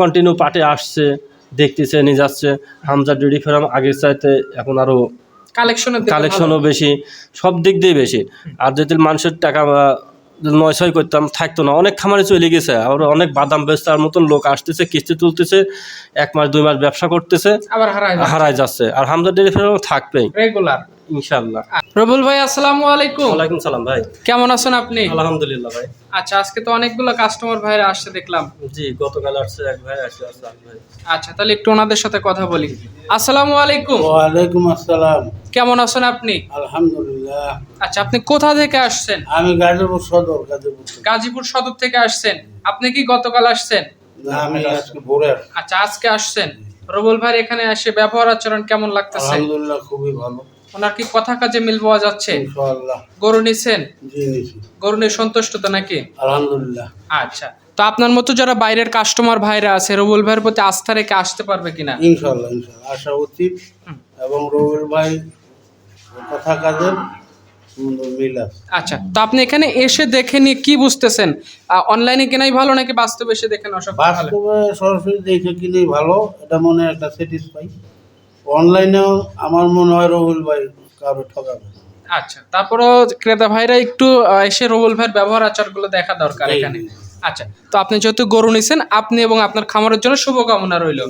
Continue পাটে আসছে দেখতেছে নিয়ে যাচ্ছে। হামজা ডেরি ফার্ম আগের চাইতে এখন আরও কালেকশনের কালেকশনও বেশি সব দিক দিয়ে বেশি। আর যদি মানুষের টাকা নয় ছয় করতাম থাকতো না অনেক খামারে চলে গেছে আর অনেক বাদাম বেচতার মতন লোক আসতেছে কিস্তি তুলতেছে এক মাস দুই মাস ব্যবসা করতেছে আবার হারায় যাচ্ছে। আর হামজা ফার্ম থাকবেই। রেগুলার ইনশাল্লাহ রবুল ভাই আসসালামু আলাইকুম। ওয়ালাইকুম সালাম ভাই। কেমন আছেন আপনি? আলহামদুলিল্লাহ ভাই। আচ্ছা আজকে তো অনেকগুলো কাস্টমার ভাইরা আসছে দেখলাম। জি গতকাল আসছে এক ভাই আসছে ভাই। আচ্ছা তাহলে একটু ওনাদের সাথে কথা বলি। আসসালামু আলাইকুম। ওয়ালাইকুম আসসালাম। কেমন আছেন আপনি? আলহামদুলিল্লাহ। আচ্ছা আপনি কোথা থেকে আসছেন? আমি গাজীপুর সদর গাজীপুর থেকে। গাজীপুর সদর থেকে আসছেন। আপনি কি গতকাল আসছেন? না, আমি আজকে ভোরে আচ্ছা আজকে আসছেন। রবুল ভাই এখানে এসে ব্যবহার আচরণ কেমন লাগতেছে? আলহামদুলিল্লাহ খুবই ভালো। ওনার কি কথা কাজে মিল পাওয়া যাচ্ছে? গরু নিছেন? গরু নিয়ে সন্তুষ্ট তো নাকি? আলহামদুলিল্লাহ। আচ্ছা। তো আপনার মতো যারা বাইরের কাস্টমার ভাইরা আছে রবুল ভাইয়ের প্রতি আস্থা রেখে আসতে পারবে কিনা? ইনশাআল্লাহ ইনশাআল্লাহ। আসা উচিত এবং রবিউল ভাই কথা কাজের আছে। আচ্ছা তো আপনি এখানে এসে দেখে নিয়ে কি বুঝতেছেন? অনলাইনে কেনাই ভালো নাকি বাস্তবে এসে দেখেন অসব ভালো? বাস্তবে সরাসরি দেখে কিনেই ভালো এটা মনে একটা স্যাটিসফাই অনলাইনেও আমার মনে হয় রবিউল ভাই কারও ঠকাবে না। আচ্ছা তারপরও ক্রেতা ভাইরা একটু আহ, এসে রবুল ভাইয়ের ব্যবহার আচারগুলো দেখা দরকার জি, এখানে। আচ্ছা তো আপনি যেহেতু গরু নিছেন আপনি এবং আপনার খামারের জন্য শুভকামনা রইল।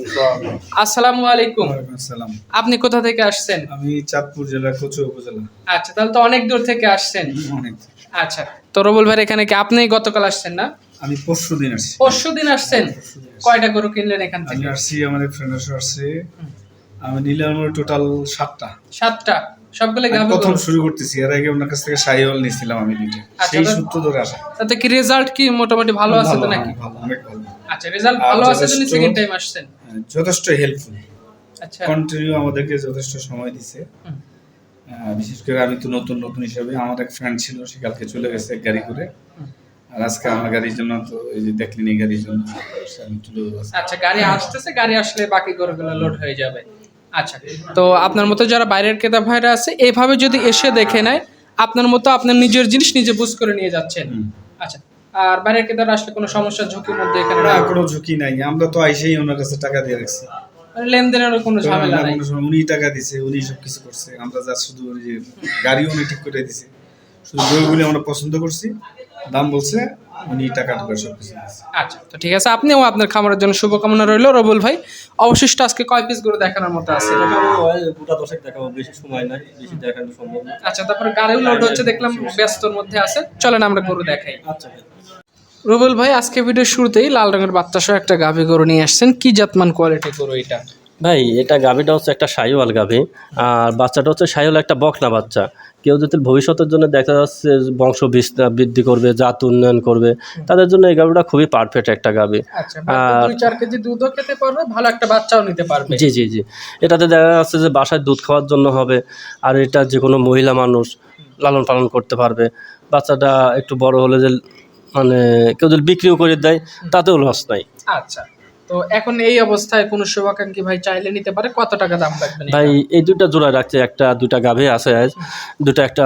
আসসালামু আলাইকুম। আসসালাম। আপনি কোথা থেকে আসছেন? আমি চাঁদপুর জেলার কচু উপজেলা। আচ্ছা তাহলে তো অনেক দূর থেকে আসছেন। অনেক আচ্ছা তো রবুল ভাইয়ের এখানে কি আপনি গতকাল আসছেন না? আমি পরশু দিন আসছি পরশু দিন আসছেন কয়টা গরু কিনলেন এখান আমি থেকে? আসছি আমার ফ্রেন্ডের সাথে আসছি আমি নিলাম টোটাল সাতটা। সাতটা। সবগুলো আমি প্রথম শুরু করতেছি এর আগে ওনার কাছ থেকে সাইওয়াল নিয়েছিলাম আমি দুইটা। আচ্ছা, সেই সূত্র ধরে আসা। তাতে কি রেজাল্ট কি মোটামুটি ভালো আছে তো নাকি? ভালো, অনেক ভালো। আচ্ছা রেজাল্ট ভালো আছে তো যথেষ্ট- সেকেন্ড টাইম আসছেন। হ্যাঁ, যথেষ্ট হেল্পফুল আচ্ছা। কন্টিনিউ আমাদেরকে যথেষ্ট সময় দিছে। বিশেষ করে আমি তো নতুন নতুন হিসাবে আমার এক ফ্রেন্ড ছিল সে কালকে চলে গেছে এক গাড়ি করে। আর আজকে আমার গাড়ির জন্য তো এই যে দেখলেন এই গাড়ির জন্য। আচ্ছা গাড়ি আসতেছে গাড়ি আসলে বাকি গরুগুলো লোড হয়ে যাবে। আচ্ছা তো আপনার মতো যারা বাইরের ক্রেতা ভাইরা আছে এইভাবে যদি এসে দেখে নেয় আপনার মতো আপনার নিজের জিনিস নিজে বুঝ করে নিয়ে যাচ্ছেন। আচ্ছা আর বাইরের ক্রেতারা আসলে কোনো সমস্যা ঝুঁকির মধ্যে এখানে না কোনো ঝুঁকি নাই। আমরা তো আইসেই ওনার কাছে টাকা দিয়ে রাখছি। মানে লেনদেনেরও কোনো ঝামেলা নাই? উনি টাকা দিছে উনি সব কিছু করছে। আমরা যা শুধু ওই যে গাড়িও উনি ঠিক করে দিছে। শুধু বইগুলি আমরা পছন্দ করছি। দাম বলছে উনি টাকা টুকা সব কিছু আচ্ছা তো ঠিক আছে আপনিও আপনার খামারের জন্য শুভকামনা রইল। রবুল ভাই অবশিষ্ট আজকে কয় পিস গরু দেখানোর মতো আছে? গোটা দশেক দেখাবো বেশি সময় নাই বেশি দেখানো সম্ভব না। আচ্ছা তারপরে গাড়িও লোড হচ্ছে দেখলাম ব্যস্তর মধ্যে আছে। চলেন আমরা গরু দেখাই। আচ্ছা রুবেল ভাই আজকে ভিডিও শুরুতেই লাল রঙের বাচ্চা সহ একটা গাভী গরু নিয়ে আসছেন। কি জাতমান কোয়ালিটি গরু এটা? ভাই এটা গাভীটা হচ্ছে একটা সাইওয়াল গাভী আর বাচ্চাটা হচ্ছে সাইওয়াল একটা বকনা বাচ্চা। কেউ যদি ভবিষ্যতের জন্য দেখা যাচ্ছে বংশ বিস্তার বৃদ্ধি করবে জাত উন্নয়ন করবে তাদের জন্য এই গাভীটা খুবই পারফেক্ট একটা গাভী। আচ্ছা আর- চার কেজি দুধও খেতে পারবে ভালো একটা বাচ্চাও নিতে পারবে। জি জি জি। এটাতে দেখা যাচ্ছে যে বাসায় দুধ খাওয়ার জন্য হবে আর এটা যে কোনো মহিলা মানুষ লালন পালন করতে পারবে। বাচ্চাটা একটু বড় হলে যে মানে কেউ যদি বিক্রিও করে দেয় তাতেও লস নাই। আচ্ছা। তো এখন এই অবস্থায় কোনো শুভাকাঙ্ক্ষী ভাই চাইলে নিতে পারে কত টাকা দাম রাখবেন ভাই এই দুইটা জোড়ায় রাখছে একটা দুইটা গাভী আছে দুটা একটা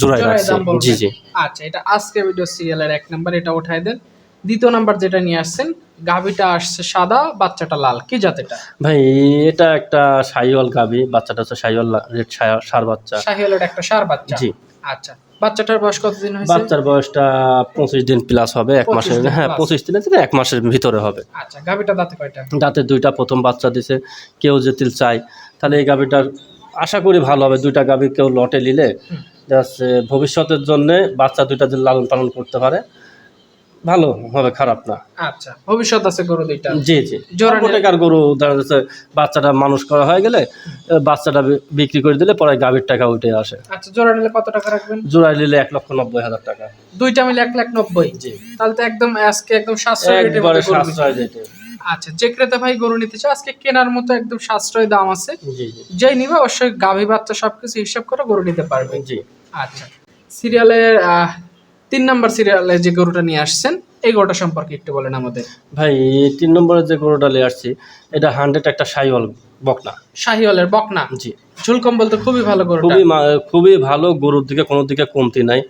জোড়ায় রাখছে। জি জি। আচ্ছা এটা আজকে ভিডিও সিরিয়ালের এক নাম্বার এটা উঠাই দেন। দ্বিতীয় নাম্বার যেটা নিয়ে আসছেন গাভীটা আসছে সাদা বাচ্চাটা লাল। কি জাত এটা? ভাই এটা একটা সাইওয়াল গাভী বাচ্চাটা হচ্ছে সাইওয়াল রেড সার বাচ্চা। শাহিওয়ালের একটা সার বাচ্চা। জি। আচ্ছা বাচ্চাটার বয়স কতদিন হয়েছে? বাচ্চার বয়সটা পঁচিশ দিন প্লাস হবে এক মাসের হ্যাঁ পঁচিশ দিনের থেকে এক মাসের ভিতরে হবে। আচ্ছা গাভিটা দাঁতে কয়টা? দাঁতে দুইটা প্রথম বাচ্চা দিছে। কেউ যদি চায় তাহলে এই গাভীটার আশা করি ভালো হবে। দুইটা গাভী কেউ লটে নিলে ভবিষ্যতের জন্য বাচ্চা দুইটা যদি লালন পালন করতে পারে। ভালো হবে খারাপ না। আচ্ছা ভবিষ্যৎ আছে গরু দুইটা। জি জি। জোড়া জোড়া টাকার গরু দেখা যাচ্ছে বাচ্চাটা মানুষ করা হয়ে গেলে বাচ্চাটা বিক্রি করে দিলে পরে গাভীর টাকা উঠে আসে। আচ্ছা জোড়া নিলে কত টাকা রাখবেন? জোড়ায় নিলে এক লক্ষ নব্বই হাজার টাকা। দুইটা মিলে এক লাখ নব্বই। জি। তাহলে তো একদম আজকে একদম সাশ্রয় একবারে সাশ্রয়। রেটে। আচ্ছা যে ক্রেতা ভাই গরু নিতে চায় আজকে কেনার মতো একদম সাশ্রয় দাম আছে। যেই নিবে অবশ্যই গাভী বাচ্চা সবকিছু হিসাব করে গরু নিতে পারবে। জি। আচ্ছা সিরিয়ালের তিন নাম্বার সিরিয়ালে যে গরুটা নিয়ে আসছেন এই গরুটা সম্পর্কে একটু বলেন আমাদের। ভাই তিন নম্বরে যে গরুটা নিয়ে আসছি এটা হান্ড্রেড একটা সাইওয়াল বকনা। শাহিওয়ালের বকনা? জি। ঝুলকম্বল তো খুবই ভালো গরুটা। খুবই মা- খুবই ভালো গরুর দিকে কোনো দিকে কমতি নাই।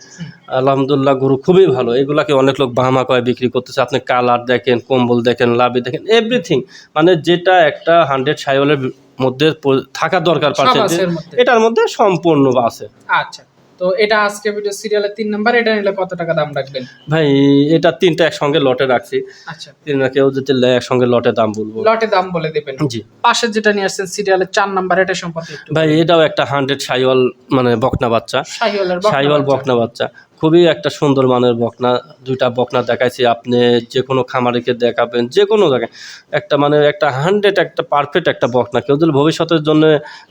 আলহামদুলিল্লাহ গরু খুবই ভালো। এগুলাকে অনেক লোক বাহামা কয় বিক্রি করতেছে। আপনি কালার দেখেন কম্বল দেখেন লাভি দেখেন এভরিথিং মানে যেটা একটা হান্ড্রেড সাইওয়ালের মধ্যে প- থাকা দরকার সব পার্সেন্টেজ আছে এর মধ্যে। এটার মধ্যে সম্পূর্ণ আছে। আচ্ছা। তো এটা আজকে ভিডিও সিরিয়ালের তিন নাম্বার এটা নিলে কত টাকা দাম রাখবেন? ভাই এটা তিনটা একসঙ্গে লটে রাখছি। আচ্ছা। তিনটা কেউ যদি একসঙ্গে লটে দাম বলব। লটে দাম বলে দেবেন। জি। পাশে যেটা নিয়ে আসছেন সিরিয়ালের চার নাম্বার এটা সম্পর্কে ভাই এটাও একটা হান্ড্রেড সাইওয়াল মানে বকনা বাচ্চা। সাইওয়ালের সাইওয়াল বকনা বাচ্চা। খুবই একটা সুন্দর মানের বকনা দুইটা বকনা দেখাইছি। আপনি যে কোনো খামারিকে দেখাবেন যে কোনো জায়গায়। একটা মানে একটা হান্ড্রেড একটা পারফেক্ট একটা বকনা। কেউ যদি ভবিষ্যতের জন্য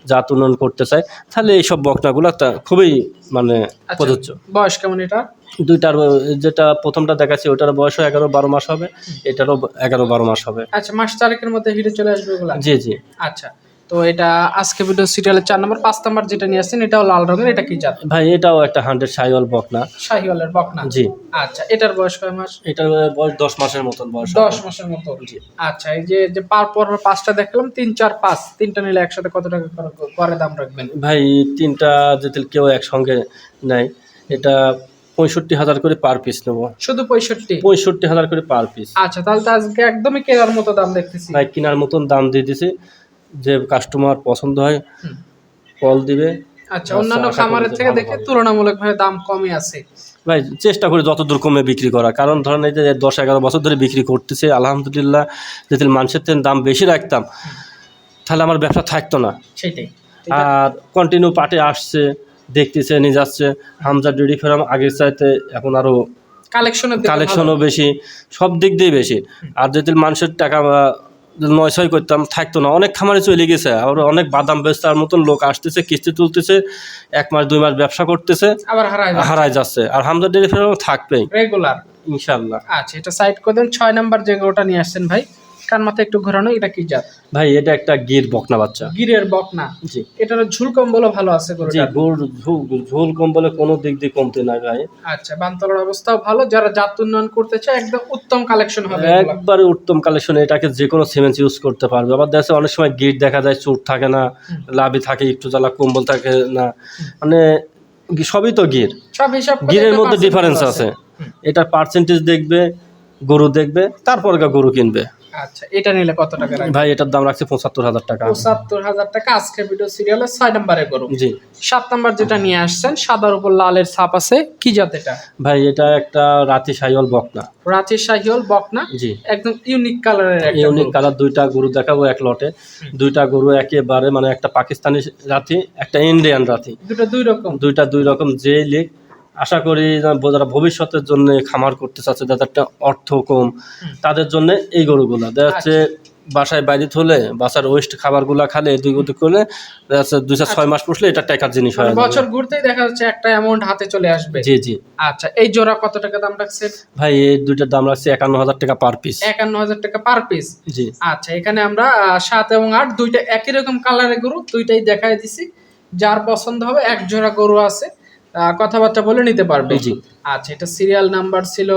জাত উন্নয়ন করতে চায় তাহলে এইসব বকনাগুলো তা খুবই মানে আচ্ছা, প্রযোজ্য। বয়স কেমন এটা? দুইটার যেটা প্রথমটা দেখাচ্ছি ওটার বয়সও এগারো বারো মাস হবে। এটারও এগারো বারো মাস হবে। আচ্ছা মাস চারেকের মধ্যে হিটে চলে আসবে জি জি। আচ্ছা। তো এটা আজকে ভিডিও সিরিয়ালের চার নম্বর পাঁচ নাম্বার যেটা নিয়ে আসছেন এটাও লাল রঙের এটা কি জাত? ভাই এটাও একটা হান্ড্রেড সাইওয়াল বকনা। শাহিওয়ালের বকনা? জি। আচ্ছা এটার বয়স কয় মাস? এটার বয়স দশ মাসের মতন বয়স দশ মাসের মতো। জি। আচ্ছা এই যে যে পার পর পাঁচটা দেখলাম তিন চার পাঁচ তিনটা নিলে একসাথে কত টাকা করে- করে দাম রাখবেন? ভাই তিনটা যদি কেউ একসঙ্গে নেয় এটা পঁয়ষট্টি হাজার করে পার পিস নেব। শুধু পঁয়ষট্টি? পঁয়ষট্টি হাজার করে পার পিস আচ্ছা তাহলে তো আজকে একদমই কেনার মতো দাম দেখতেছি। ভাই কেনার মতন দাম দিয়ে দিছি। যে কাস্টমার পছন্দ হয়। কল দিবে। আচ্ছা অন্যান্য খামারের থেকে দেখে তুলনামূলকভাবে দাম কমই আছে। ভাই চেষ্টা করি যতদূর কমে বিক্রি করা। কারণ ধরেন এই যে দশ এগারো বছর ধরে বিক্রি করতেছে আলহামদুলিল্লাহ যদি মানুষের থেকে দাম বেশি রাখতাম তাহলে আমার ব্যবসা থাকতো না। সেটাই। আর কন্টিনিউ পাটে আসছে দেখতেছে নিয়ে যাচ্ছে হামজা ডেরি ফেরাম আগের চাইতে এখন আরও কালেকশনের কালেকশনও বেশি সব দিক দিয়ে বেশি। আর যদি মানুষের টাকা নয় ছয় করতাম থাকতো না। অনেক খামারে চলে গেছে আর অনেক বাদাম বেচতার মতন লোক আসতেছে কিস্তি তুলতেছে এক মাস দুই মাস ব্যবসা করতেছে আবার হারায় যাচ্ছে। আর হামদার ডেলিভারি ফার্ম থাকবেই। রেগুলার ইনশাল্লাহ আচ্ছা এটা সাইড করে দেন। ছয় নাম্বার যে ওটা নিয়ে আসছেন ভাই। কান মাথায় একটু ঘোরানো এটা কি জাত? ভাই এটা একটা গির বকনা বাচ্চা। গিরের বকনা? জি। এটার ঝুল কম্বলও ভালো আছে জি গুড় ঝুল কম্বলে কোনো দিক দিয়ে কমতে না ভাই আচ্ছা বানতলার অবস্থাও ভালো। যারা জাত উন্নয়ন করতে চায় একদম উত্তম কালেকশন হবে একবারে উত্তম কালেকশন এটাকে যে কোনো সিমেন্ট ইউজ করতে পারবে। আবার দেশে অনেক সময় গিট দেখা যায় চুট থাকে না লাভি থাকে একটু জ্বালা কম্বল থাকে না। মানে সবই তো গির। সব হিসাব গিরের মধ্যে ডিফারেন্স আছে। এটার পার্সেন্টেজ দেখবে গরু দেখবে তারপর গরু কিনবে। আচ্ছা এটা নিলে কত টাকা ভাই এটার দাম রাখছে পঁচাত্তর হাজার টাকা। পঁচাত্তর হাজার টাকা আজকে ভিডিও সিরিয়ালের ছয় নম্বরে গরু। জি। সাত নাম্বার যেটা নিয়ে আসছেন সাদার উপর লালের ছাপ আছে কি জাত এটা? ভাই এটা একটা রাতি সাইওয়াল বকনা। রাঁচির শাহিওল বকনা জি। একদম ইউনিক কালারের একটা ইউনিক কালার দুইটা গরু দেখাবো এক লটে। দুইটা গরু একেবারে মানে একটা পাকিস্তানি রাতি একটা ইন্ডিয়ান রাতি দুটো দুই রকম। দুইটা দুই রকম যে লিগ আশা করি যারা ভবিষ্যতের জন্য খামার করতে চাচ্ছে যাদের একটা অর্থ কম তাদের জন্য এই গরুগুলো। দেখা যাচ্ছে বাসায় বাইরে হলে বাসার ওয়েস্ট খাবারগুলো খালে এদিক ওদিক করলে দেখা যাচ্ছে দুই চার ছয় মাস পুষলে এটা টাকার জিনিস হয়। মানে বছর ঘুরতেই দেখা যাচ্ছে একটা অ্যামাউন্ট হাতে চলে আসবে। জি জি। আচ্ছা এই জোড়া কত টাকা দাম রাখছে? ভাই এই দুইটার দাম রাখছে একান্ন হাজার টাকা পার পিস একান্ন হাজার টাকা পার পিস জি। আচ্ছা এখানে আমরা সাত এবং আট দুইটা একই রকম কালারের গরু দুইটাই দেখাই দিছি। যার পছন্দ হবে এক জোড়া গরু আছে। কথাবার্তা বলে নিতে পারবে। জি। আচ্ছা এটা সিরিয়াল নাম্বার ছিল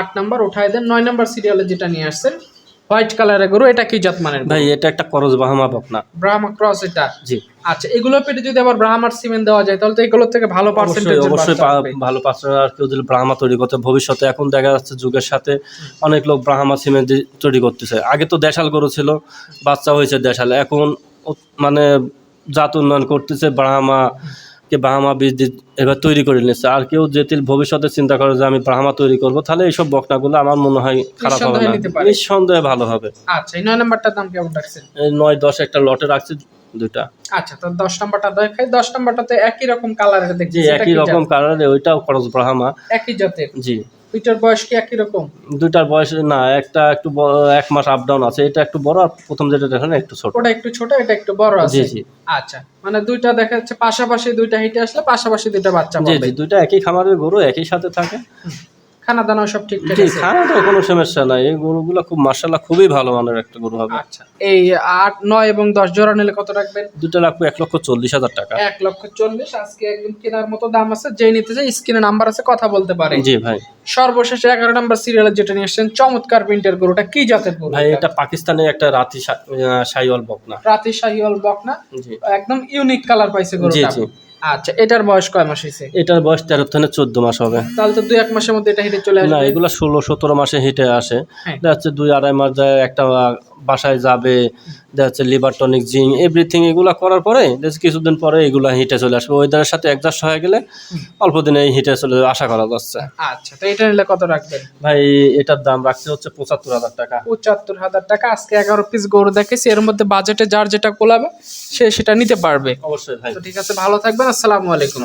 আট নাম্বার উঠাই দেন। নয় নাম্বার সিরিয়ালে যেটা নিয়ে আসছেন হোয়াইট কালারের গরু এটা কি জাত মানের ভাই এটা একটা করজ বাহামা বকনা। ব্রাহ্মা ক্রস এটা? জি। আচ্ছা এগুলো পেটে যদি আবার ব্রাহ্মার সিমেন্ট দেওয়া যায় তাহলে তো এগুলোর থেকে ভালো পার্সেন্টেজ অবশ্যই ভালো আর কেউ যদি ব্রাহ্মা তৈরি করতে ভবিষ্যতে এখন দেখা যাচ্ছে যুগের সাথে অনেক লোক ব্রাহ্মা সিমেন্ট তৈরি করতেছে। আগে তো দেশাল গরু ছিল বাচ্চা হয়েছে দেশাল। এখন মানে জাত উন্নয়ন করতেছে ব্রাহ্মা কে বাহামা বীজ এবার তৈরি করে নিচ্ছে আর কেউ যদি ভবিষ্যতে চিন্তা করে যে আমি বাহামা তৈরি করব তাহলে এইসব বকনাগুলো আমার মনে হয় খারাপ হবে নিঃসন্দেহে না। নিঃসন্দেহে ভালো হবে। আচ্ছা এই নয় নাম্বারটার দাম কেমন রাখছেন নয় দশ একটা লটে রাখছি দুইটা। আচ্ছা তো দশ নম্বরটা দেখাই। দশ নম্বরটাতে একই রকম কালারের দেখছি একই রকম কালারের ওইটাও খরচ ব্রাহ্মা একই জাতের? জি। দুইটার বয়স কি একই রকম? দুইটার বয়স না একটা একটু এক মাস আপ ডাউন আছে। এটা একটু বড় আর প্রথম যেটা দেখেন একটু ছোট। ওটা একটু ছোট এটা একটু বড় আছে। জি জি। আচ্ছা মানে দুইটা দেখা যাচ্ছে পাশাপাশি দুইটা হিটে আসলে পাশাপাশি দুইটা বাচ্চা জি জি দুইটা একই খামারের গরু একই সাথে থাকে। খানা দানা সব ঠিকঠাক আছে? খাওয়া তো কোনো সমস্যা নাই। এই গরুগুলো খুব মার্শাল্লাহ খুবই ভালো মানের একটা গরু হবে। আচ্ছা এই আট নয় এবং দশ জোড়া নিলে কত রাখবেন? দুটো লাগবে এক লক্ষ চল্লিশ হাজার টাকা। এক লক্ষ চল্লিশ আজকে একদম কেনার মতো দাম আছে যেই নিতে চাই স্ক্রিনে নাম্বার আছে কথা বলতে পারে জি ভাই। সর্বশেষে এগারো নাম্বার সিরিয়ালের যেটা নিয়ে আসছেন চমৎকার প্রিন্টের গরুটা কি জাতের গরু ভাই এটা? পাকিস্তানের একটা রাতি সাইওয়াল বকনা। রাতি শাহিওয়াল বকনা। জি। একদম ইউনিক কালার পাইছে জি জি। আচ্ছা এটার বয়স কয় মাস হয়েছে এটার বয়স তেরো থেকে চোদ্দ মাস হবে। তাহলে তো দুই এক মাসের মধ্যে এটা হেঁটে চলে আসে না এগুলো ষোলো সতেরো মাসে হেঁটে আসে। হ্যাঁ। দেখা যাচ্ছে দুই আড়াই মাস যায় একটা বাসায় যাবে দেখা যাচ্ছে লিভার টনিক জিং এভরিথিং এগুলো করার পরে কিছুদিন পরে এগুলো হিটে চলে আসবে। ওয়েদারের সাথে অ্যাডজাস্ট হয়ে গেলে অল্প দিনে এই হিটে চলে যাবে আশা করা যাচ্ছে। আচ্ছা তো এটা নিলে কত রাখবেন? ভাই এটার দাম রাখছে হচ্ছে পঁচাত্তর হাজার টাকা। পঁচাত্তর হাজার টাকা আজকে এগারো পিস গরু দেখেছি এর মধ্যে বাজেটে যার যেটা কোলাবে সে সেটা নিতে পারবে। অবশ্যই ভাই। তো ঠিক আছে ভালো থাকবেন আসসালামু আলাইকুম।